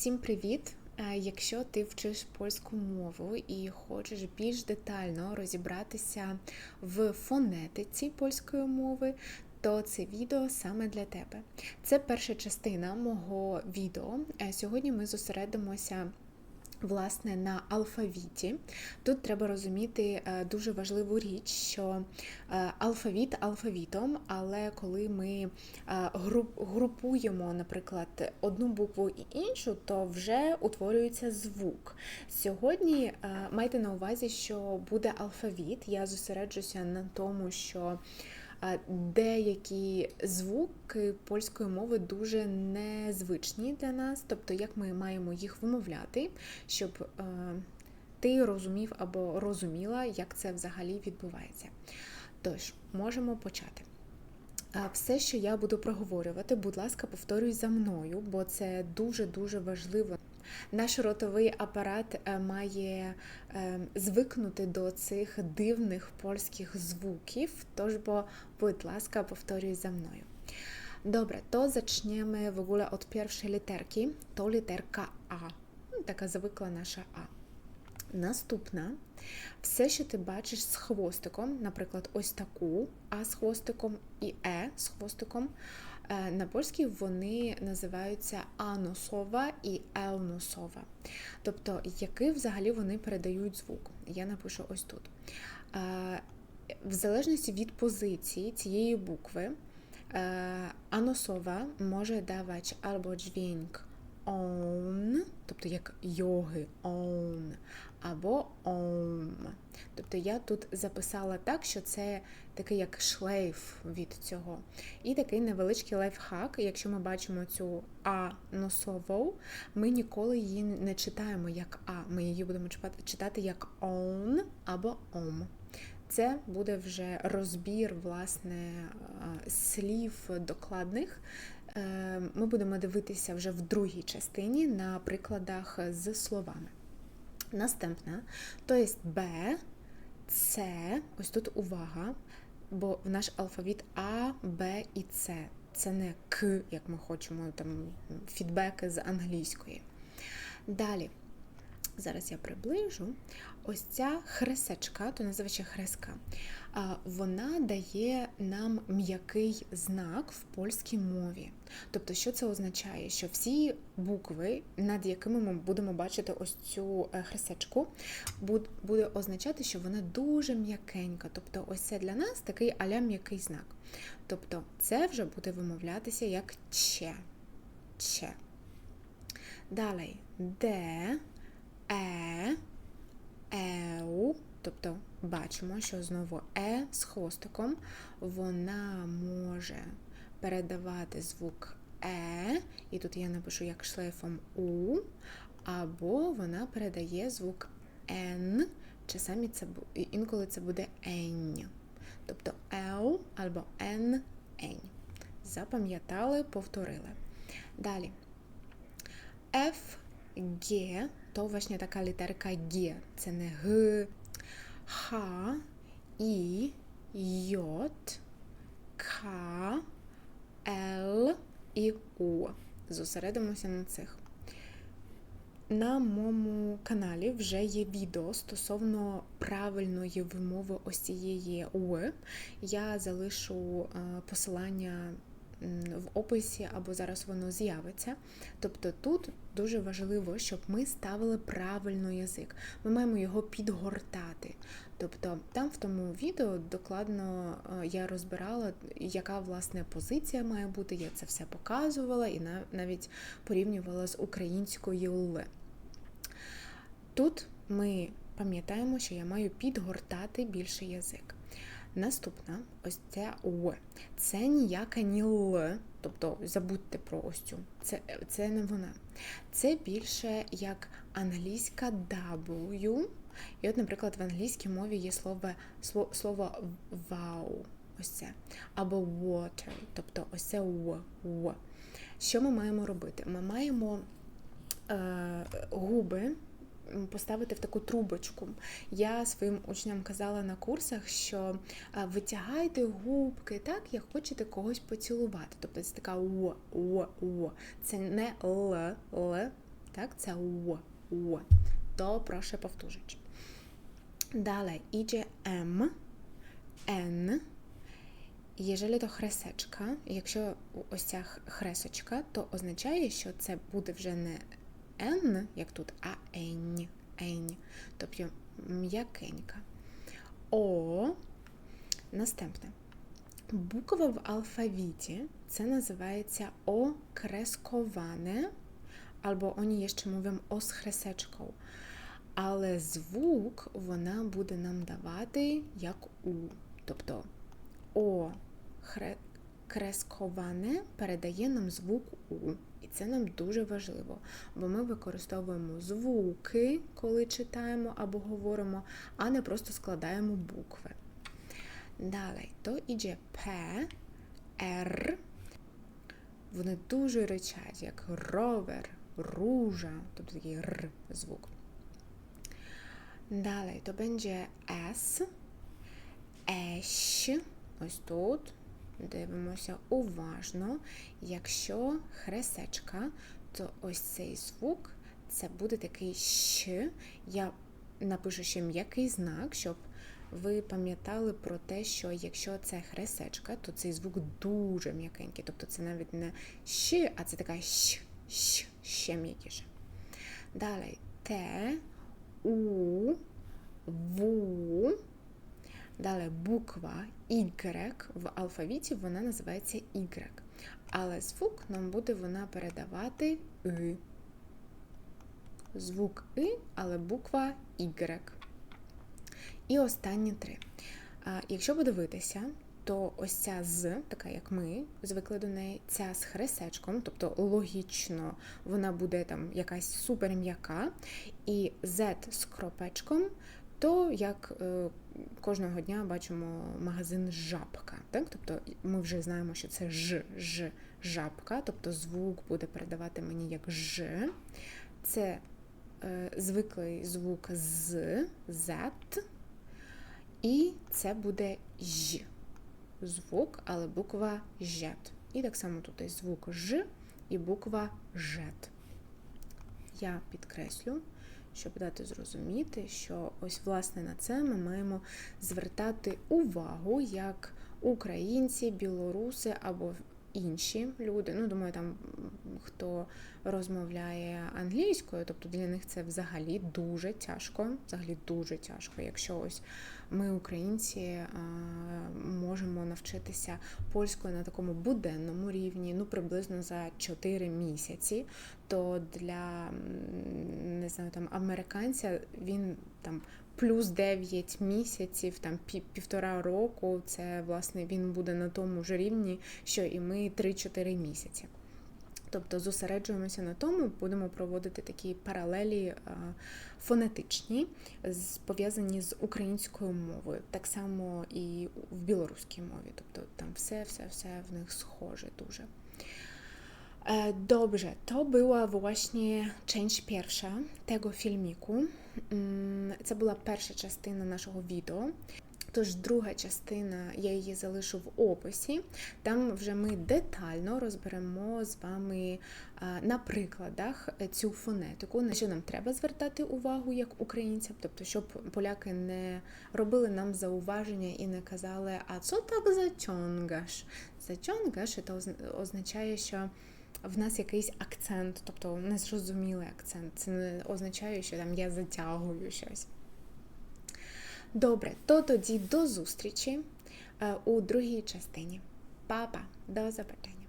Всім привіт! Е, Якщо ти вчиш польську мову і хочеш більш детально розібратися в фонетиці польської мови, то це відео саме для тебе. Це перша частина мого відео. Е, Сьогодні ми зосередимося. Власне, на алфавіті. Тут треба розуміти е, дуже важливу річ, що е, алфавіт алфавітом, але коли ми е, групуємо, наприклад, одну букву і іншу, то вже утворюється звук. Сьогодні майте на увазі, що буде алфавіт. Я зосереджуся на тому, що деякі звуки польської мови дуже незвичні для нас, тобто як ми маємо їх вимовляти, щоб е, ти розумів або розуміла, як це взагалі відбувається. Тож, можемо почати. Все, що я буду проговорювати, будь ласка, повторюй за мною, бо це дуже-дуже важливо. Наш ротовий апарат е, має е, звикнути до цих дивних польських звуків, тож, бо, будь ласка, повторюй за мною. Добре, то zaczniemy w ogóle od pierwszej literki. To literka. Ну, Така звикла наша А. Наступна. Все, що ти бачиш з хвостиком, наприклад, ось таку А з хвостиком і Е з хвостиком. Е, На польській вони називаються аносова і елносова. Тобто, який взагалі вони передають звук. Я напишу ось тут. Е, В залежності від позиції цієї букви, е, аносова може давати або дзвінк он, тобто як йоги он, або ом. Тобто я тут записала так, що це такий як шлейф від цього. І такий невеличкий лайфхак. Якщо ми бачимо цю А носову, ми ніколи її не читаємо як А. Ми її будемо читати як он або ом. Це буде вже розбір власне слів докладних. Е, Ми будемо дивитися вже в другій частині на прикладах з словами. Наступне, то є Б, С, ось тут увага, бо в наш алфавіт А, Б і С. Це не К, як ми хочемо, там фідбеки з англійської. Далі, зараз я приближу. Ось ця хресечка, то називається хреска, вона дає нам м'який знак в польській мові. Тобто, що це означає? Що всі букви, над якими ми будемо бачити ось цю е, буде означати, що вона дуже м'якенька. Тобто, ось це для нас такий аля м'який знак. Тобто, це вже буде вимовлятися як че. че. Далі де, е, еу. Тобто бачимо, що знову е з хвостиком вона може передавати звук е, і тут я напишу як шлейфом у, або вона передає звук н, часами це інколи це буде ень. Тобто еу або ен ень. Запам'ятали, повторили. Далі. F, G, то właśnie така літерка G. Це не Г, Х, І, J, К, Л і У. Зосередимося на цих. На моєму каналі вже є відео стосовно правильної вимови ось цієї У. Я залишу е, посилання в описі або зараз воно з'явиться. Тобто тут дуже важливо, щоб ми ставили правильно язик. Ми маємо його підгортати. Тобто там в тому відео докладно е, я розбирала, яка власне позиція має бути. Я це все показувала і на- навіть порівнювала з українською Л. Тут ми пам'ятаємо, що я маю підгортати більше язик. Наступна, ось ця У. Це ніяка ні Л, тобто забудьте про ось цю. Це, це не вона. Це більше як англійська W. І от, наприклад, в англійській мові є слово, слово, вау, ось це. Або water, тобто ось це в. в. Що ми маємо робити? Ми маємо е, губи поставити в таку трубочку. Я своїм учням казала на курсах, що витягайте губки так, як хочете когось поцілувати. Тобто це така о, о, о. Це не л, л, tak? Це у, у. To proszę powtórzyć. Dalej idzie M, N. Jeżeli to хресечка, якщо ось ця хресочка, то означає, що це буде вже не N, як тут, а Н, Н, тобто м'якенька. О, наступне. Буква в алфавіті це називається окресковане, або вони ще мовимо о з хресечкою. Але звук вона буде нам давати як У. Тобто О кресковане передає нам звук У. І це нам дуже важливо, бо ми використовуємо звуки, коли читаємо або говоримо, а не просто складаємо букви. Далі, то іде П, Р. Вони дуже речать, як ровер, ружа, тобто такий Р звук. Далі, то będzie S, Ещ, ось тут. Дивимося уважно. Якщо хресечка, то ось цей звук це буде такий щ. Я напишу ще м'який знак, щоб ви пам'ятали про те, що якщо це хресечка, то цей звук дуже м'якенький. Тобто це навіть не щ, а це така щ, щ, ще м'якіше. Далі Т, У, В. Далі буква Y в алфавіті вона називається Y. Але звук нам буде вона передавати И. Звук И, але буква Y. І останні три. Якщо подивитися, то ось ця з, така як ми звикли до неї, ця з хресечком, тобто логічно вона буде там якась супер м'яка, і Z з кропечком, то як е, кожного дня бачимо магазин жабка. Так? Тобто ми вже знаємо, що це ж, ж, жабка, тобто звук буде передавати мені як ж. Це е, звиклий звук з, Z, і це буде ж. Звук, але буква Ж. І так само тут є звук Ж і буква Ж. Я підкреслю щоб дати зрозуміти, що ось власне на це ми маємо звертати увагу як українці, білоруси або інші люди. Ну, думаю, там хто розмовляє англійською, тобто для них це взагалі дуже тяжко. Взагалі дуже тяжко, якщо ось ми, українці, можемо навчитися польською на такому буденному рівні, ну приблизно за 4 місяці, то для не знаю, там американця він там. Плюс 9 місяців, там півтора року, це власне він буде на тому ж рівні, що і ми 3-4 місяці. Тобто зосереджуємося на тому, будемо проводити такі паралелі е, фонетичні, пов'язані з українською мовою, так само і в білоруській мові. Тобто там все-все-все в них схоже дуже. Dobrze, to była właśnie część pierwsza tego filmiku. Це була перша частина нашого відео. Тож друга частина, я її залишу в описі. Там вже ми детально розберемо з вами на прикладах цю фонетику, на що нам треба звертати увагу як українцям, тобто, щоб поляки не робили нам зауваження і не казали, а що так затьонгаш? Затьонгаш це означає, що в нас якийсь акцент, тобто незрозумілий акцент. Це не означає, що там я затягую щось. Добре, то тоді до зустрічі у другій частині. Па-па, до запитань.